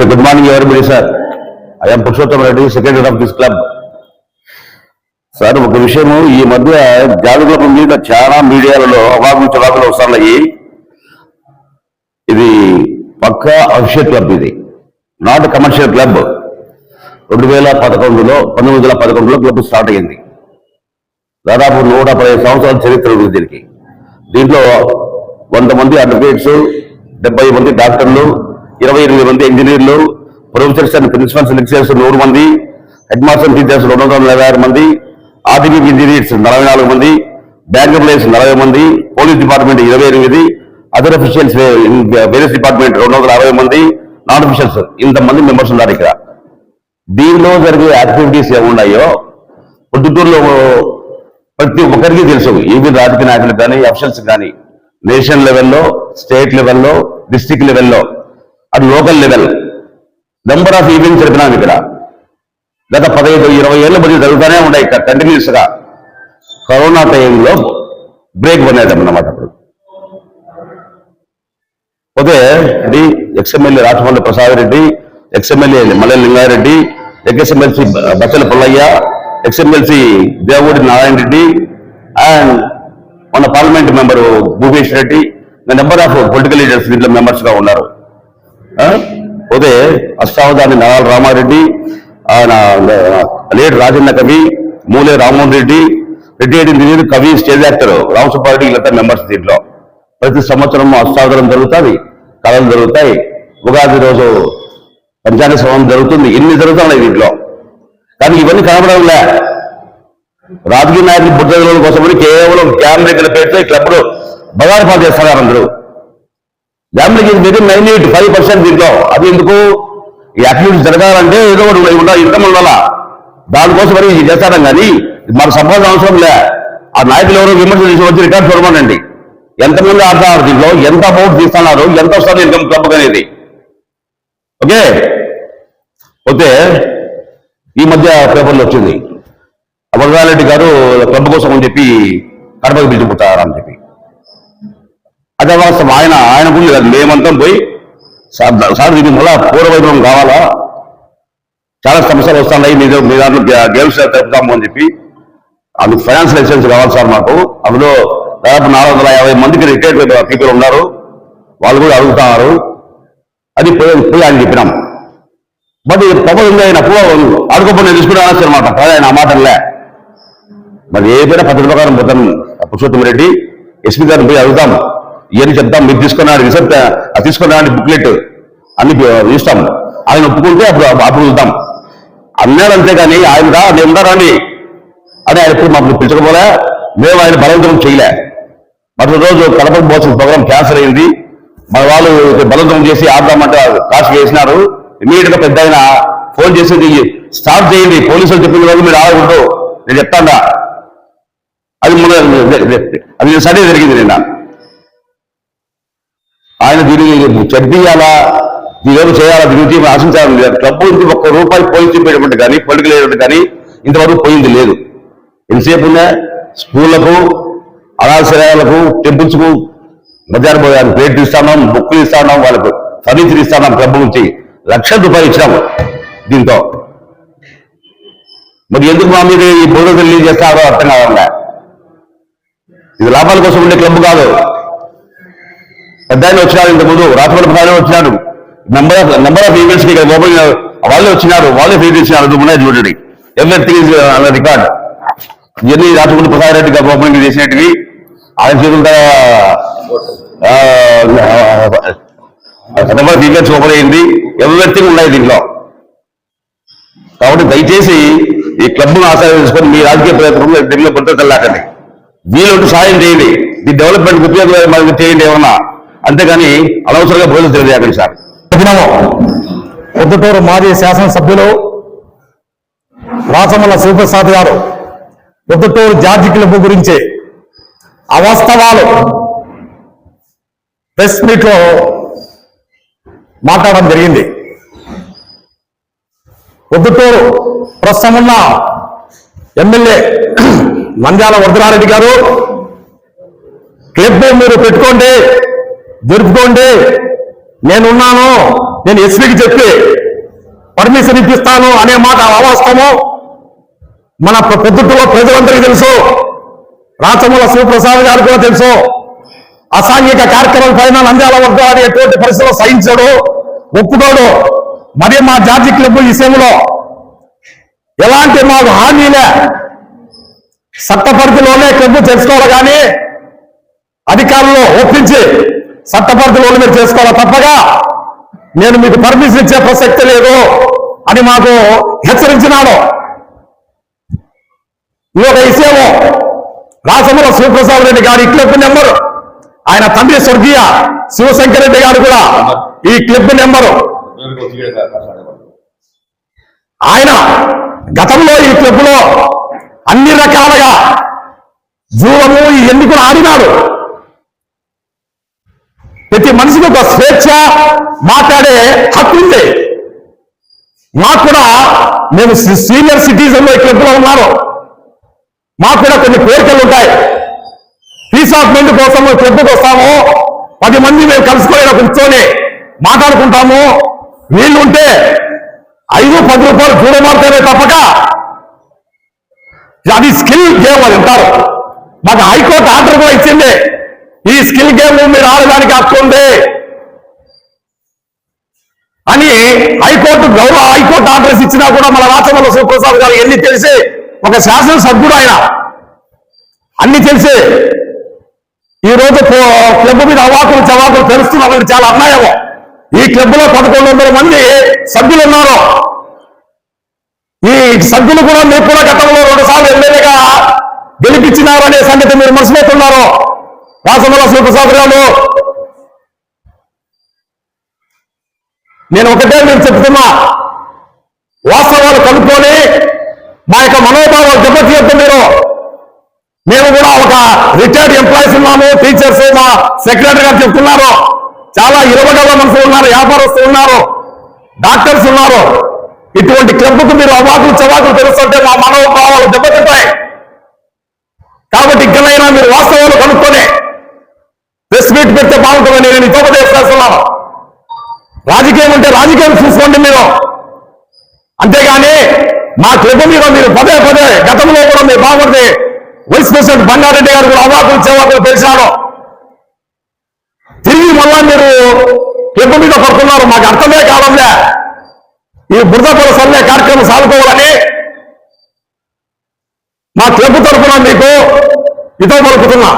Good morning everybody sir I'm Purushottam Reddy secretary of this club sir ఒక విషయము ఈ మధ్య జాగ్రత్త మీద చాలా మీడియాలలో అవాకులు చవాకులు వస్తున్నాయి. ఇది పక్కా అఫిషియల్ క్లబ్ ఇది నాట్ కమర్షియల్ క్లబ్ రెండు వేల పదకొండులో పంతొమ్మిది వందల పదకొండులో క్లబ్ స్టార్ట్ అయ్యింది. దాదాపు నూట పదిహేను సంవత్సరాల చరిత్ర ఉంది దీనికి. దీంట్లో వంద మంది అడ్వకేట్స్ డెబ్బై మంది డాక్టర్లు ఇరవై ఎనిమిది మంది ఇంజనీర్లు ప్రొఫెసర్స్ అండ్ ప్రిన్సిపల్స్ లెక్చరర్స్ నూరు మంది హెడ్ మాస్టర్ టీచర్స్ రెండు వందల నలభై ఆరు మంది ఆర్టిఫిక్ ఇంజనీర్స్ నలభై నాలుగు మంది బ్యాంక్ ఎంప్లాయీస్ నలభై మంది పోలీస్ డిపార్ట్మెంట్ ఇరవై ఎనిమిది అదర్ అఫీషియల్స్ వేరియస్ డిపార్ట్మెంట్ రెండు వందల అరవై మంది నాన్ అఫీషియల్స్ ఇంతమంది మెంబర్స్ ఉన్నారు ఇక్కడ. దీనిలో జరిగే యాక్టివిటీస్ ఏమున్నాయో పొద్దుటూరులో ప్రతి ఒక్కరికి తెలుసు. ఈవెన్ రాజకీయ నాయకులు కానీ అఫీషియల్స్ కానీ నేషనల్ లెవెల్లో స్టేట్ లెవెల్లో డిస్ట్రిక్ట్ లెవెల్లో అది local level number of events జరిపినాం ఇక్కడ. గత పదహైదు ఇరవై ఏళ్ళ మధ్య జరుగుతూనే ఉన్నాయి ఇక్కడ కంటిన్యూస్గా కరోనా టైంలో బ్రేక్ పడినాడు అన్నమాట అప్పుడు. పోతే ఇది ex MLA Rajamouli Prasad Reddy ex MLA Malle Lingareddy ex MLC Bachala Pullaiah ex MLC Devudi Narayana Reddy and మన parliament member Bhupesh Reddy. Number of political leaders దీంట్లో మెంబర్స్గా ఉన్నారు. పోతే అష్టావధాని నారాయణ రామారెడ్డి ఆయన లేట్ రాజన్న కవి మూలే రామ్మోహన్ రెడ్డి రెడ్డి రెడ్డి కవి స్టేజ్ యాక్టర్ రామసుబ్బారెడ్డి వీళ్ళంతా మెంబర్స్ దీంట్లో. ప్రతి సంవత్సరం అష్టావధానం జరుగుతుంది కళలు జరుగుతాయి. ఉగాది రోజు పంచాంగ శ్రవణం జరుగుతుంది. ఇన్ని జరుగుతున్నాయి దీంట్లో కానీ ఇవన్నీ కనబడంలే రాజకీయ నాయకులు బుద్ధుల కోసమని కేవలం క్యామెరా పెడితే క్లబ్లు బగారు పాలు చేస్తున్నారు అందరూ. గ్యామ్లింగ్ మీద వెరీ మైన్యూట్ ఫైవ్ పర్సెంట్ దీంట్లో. అది ఎందుకు? ఈ యాక్టివిటీస్ జరగాలంటే ఏదో ఒకటి ఉండాలి ఇన్కమ్ ఉండాలా దానికోసం మరి చేస్తారని కానీ మన సంపాదన అవసరం లే. ఆ నాయకులు ఎవరో విమర్శ చేసి వచ్చి రికార్డ్ చూడమనండి ఎంతమంది ఆడతారు దీంట్లో? ఎంత అమౌంట్ తీస్తున్నారు? ఎంత వస్తుంది ఇన్కమ్ క్లబ్ అనేది? ఓకే? ఓకే ఈ మధ్య పేపర్లో వచ్చింది. వరదారెడ్డి గారు క్లబ్ కోసం అని చెప్పి కడపకి పిలిచిపోతారని చెప్పి. అదే వాస్తవం. ఆయన ఆయన గురించి కాదు మేమంతా పోయి సార్ సార్ దీనికి మళ్ళా పూర్వవైభవం కావాలా? చాలా సమస్యలు వస్తున్నాయి. మీ మీ దాంట్లో గేమ్స్ జరుపుతాము అని చెప్పి. అందుకు ఫైనాన్స్ లైసెన్స్ కావాలి సార్ మాకు. అందులో దాదాపు నాలుగు వందల యాభై మందికి రిటైర్డ్ పీపుల్ ఉన్నారు. వాళ్ళు కూడా అడుగుతున్నారు. అది పోయి పోయి చెప్పినాం. బట్ ఇది పొగ ఆయన పువ్వు నేను తీసుకుని అనొచ్చు అనమాట ఆయన ఆ మాటలే. మరి ఏదైనా పద్ధతి ప్రకారం పోతాం? పురుషోత్తమ రెడ్డి ఎస్పీ గారిని పోయి అడుగుతాం. ఇవన్నీ చెప్తాం. మీరు తీసుకున్నాడు రిసెప్ట్ తీసుకున్నాడు బుక్లెట్ అన్ని చూస్తాం. ఆయన ఒప్పుకుంటే అప్పుడు అప్పుడు వెళ్తాం అన్నాడు అంతేగాని ఆయన రా నేను రాని అని ఆయన ఎప్పుడు మాకు పిలుచకపోలే. మేము ఆయన బలవంతం చేయలే. మరొక రోజు కడపకు పోసిన ప్రోగ్రాం క్యాన్సర్ అయింది. మన వాళ్ళు బలవంతం చేసి ఆడదామంటే కాస్ట్ వేసినారు ఇమీడియట్గా పెద్ద ఆయన ఫోన్ చేసి స్టాప్ స్టార్ట్ చేయండి పోలీసులు చెప్పిన రోజు మీరు ఆడకూడదు నేను చెప్తాడా. అది మన అది సడే జరిగింది నిన్న. ఆయన దీన్ని చదివియాలా దీని చేయాలా? దీని గురించి ఆశించాలని లేదు. క్లబ్ నుంచి ఒక్క రూపాయి పోలీసు చూపేటటువంటి కానీ పొలిటికల్ ఏటువంటి కానీ ఇంతవరకు పోయింది లేదు. ఎంతసేపు ఉన్నా స్కూళ్ళకు అనాథశాలలకు టెంపుల్స్కు బజార్ మధ్యాహ్నం పోయాను ప్లేట్లు ఇస్తాం బుక్కులు ఇస్తాం వాళ్ళకు ఫర్నిచర్ ఇస్తాం క్లబ్ నుంచి లక్ష రూపాయలు ఇచ్చినాము దీంతో. మరి ఎందుకు మా మీద ఈ బోధ రిలీజ్ చేస్తారో అర్థం కావాలా ఇది లాభాల కోసం ఉండే క్లబ్ కాదు. పెద్ద ఆయన వచ్చినారు ఇంత ముందు రాజమౌళి ప్రధాని వచ్చినాడు number of number of events ఇక్కడ ఓపెన్ వాళ్ళే వచ్చినారు వాళ్ళే ఫీల్ ఇచ్చినారు అది ఉన్నాయి చూడండి. Everything is record. ఇవన్నీ రాజమౌళి ప్రసాద్ రెడ్డి గారు ఓపెనింగ్ చేసినట్టువి. ఆయన చేతుల నెంబర్ దీంట్లో ఈవెంట్స్ ఓపెన్ అయింది ఎవ్రీథింగ్ ఉన్నాయి దీంట్లో కాబట్టి దయచేసి ఈ క్లబ్ను ఆశ్రయం చేసుకొని మీ రాజకీయ ప్రయత్నంలో దీనిలో భద్రత వెళ్ళాకండి వీళ్ళంటూ సాయం చేయండి ఈ డెవలప్మెంట్ ఉపయోగం మనకు చేయండి ఏమన్నా అంతేగాని అనవసరంగా భోజనం తెలియజేయకండి సార్ పొద్దుటూరు మాజీ శాసనసభ్యులు రాచమల్ల శివప్రసాద్ గారు పొద్దుటూరు జార్జి క్లబ్ గురించి అవాస్తవాలు ప్రెస్ మీట్లో మాట్లాడడం జరిగింది. పొద్దుటూరు ప్రస్తుతం ఉన్న ఎమ్మెల్యే నంద్యాల వరదరారెడ్డి గారు క్లబ్ మీరు పెట్టుకోండి జరుపుకోండి నేనున్నాను నేను ఎస్పీకి చెప్పి పర్మిషన్ ఇప్పిస్తాను అనే మాట అవాస్తవము. మన ప్ర- పొద్దుటూరులో ప్రజలందరికీ తెలుసు. రాచమూల శివప్రసాద్ గారు కూడా తెలుసు. అసాంఘిక కార్యక్రమం పైన నంద్యాల వద్ద ఎటువంటి పరిస్థితుల్లో సహించడు ఒప్పుకోడు. మరి మా జార్జి క్లబ్ విషయంలో ఎలాంటి మాకు హామీలే చట్టపరిధిలోనే క్లబ్ తెలుసుకోవాలి కానీ అధికారులు ఒప్పించి చట్టపరిధిలోనే మీరు చేసుకోవాలి తప్పగా నేను మీకు పర్మిషన్ ఇచ్చే ప్రసక్తి లేదు అని మాకు హెచ్చరించినాడు. ఇంకొక విషయము రాసముల శివప్రసాద్ రెడ్డి గారి క్లబ్ నెంబరు ఆయన తండ్రి స్వర్గీయ శివశంకర్ రెడ్డి గారు కూడా ఈ క్లబ్ నెంబరు ఆయన గతంలో ఈ క్లబ్లో అన్ని రకాలుగా జూలము ఈ ఎందుకు ఆడినాడు. ప్రతి మనిషికి ఒక స్వేచ్ఛ మాట్లాడే హక్కు ఉంది. మాకు కూడా మేము సీనియర్ సిటిజన్ ఈ క్లబ్లో ఉన్నారు. మాకు కూడా కొన్ని కోరికలు ఉంటాయి. పీస్ ఆఫ్ మైండ్ కోసం క్లబ్కి వస్తాము. పది మంది మేము కలుసుకొని కూర్చొని మాట్లాడుకుంటాము. వీళ్ళు ఉంటే ఐదు పది రూపాయలు చూడమారుతారే తప్పక. అది స్కిల్ గేమ్ అది అంటారు. మాకు హైకోర్టు ఆర్డర్ కూడా ఇచ్చింది. ఈ స్కిల్ గేమ్ మీరు ఆడడానికి హక్కు ఉంది. అని హైకోర్టు గౌరవ హైకోర్టు ఆర్డర్స్ ఇచ్చినా కూడా మన రాష్ట్రంలో శివప్రసాద్ గారు ఎన్ని తెలిసి ఒక శాసనసభ్యుడు ఆయన. అన్ని తెలిసి ఈ రోజు క్లబ్ మీద అవాకులు చవాకులు వాళ్ళకి చాలా అన్యాయం ఈ క్లబ్లో పదకొండు వందల మంది సభ్యులు ఉన్నారు. ఈ సభ్యులు కూడా మీరు కూడా గతంలో రెండు సార్లు ఎమ్మెల్యేగా గెలిపించినారు అనే సంగతి మీరు మర్చిపోతున్నారు. రాసమల శివప్రసాద్ గారు నేను ఒకటే నేను చెప్తున్నా. వాస్తవాలు కనుక్కొని మా యొక్క మనోభావాలు దెబ్బతీయద్దు మీరు. మేము కూడా ఒక రిటైర్డ్ ఎంప్లాయీస్ ఉన్నాము టీచర్స్ మా సెక్రటరీ గారు చెప్తున్నారు. చాలా ఇరవగల మనుషులు ఉన్నారు వ్యాపారస్తులు ఉన్నారు డాక్టర్స్ ఉన్నారు. ఇటువంటి క్లబ్కు మీరు అవాకులు చవాకులు తెలుస్తుంటే మా మనోభావాలు దెబ్బతింటాయి. కాబట్టి ఇక్కడైనా మీరు వాస్తవాలు కనుక్కొని ప్రెస్ మీట్ పెడితే బాగుంటుందని నేను ఉపదేశం చేస్తున్నాను రాజకీయం అంటే రాజకీయం చూసుకోండి మీరు. అంతేగాని మా క్లబ్ మీద మీరు పదే పదే గతంలో కూడా మీరు బాగుంటుంది వైస్ ప్రెసిడెంట్ బండారెడ్డి గారు కూడా అవాకులు చెవాకులు తెలిసాను తిరిగి మళ్ళా మీరు ఎప్పుడు మీద పడుతున్నారు మాకు అర్థమే కాలంలే ఈ బురదపల సమ్మె కార్యక్రమం సాగుకోవాలని మా క్లబ్ తరఫున మీకు ఇదో పలుకుతున్నా.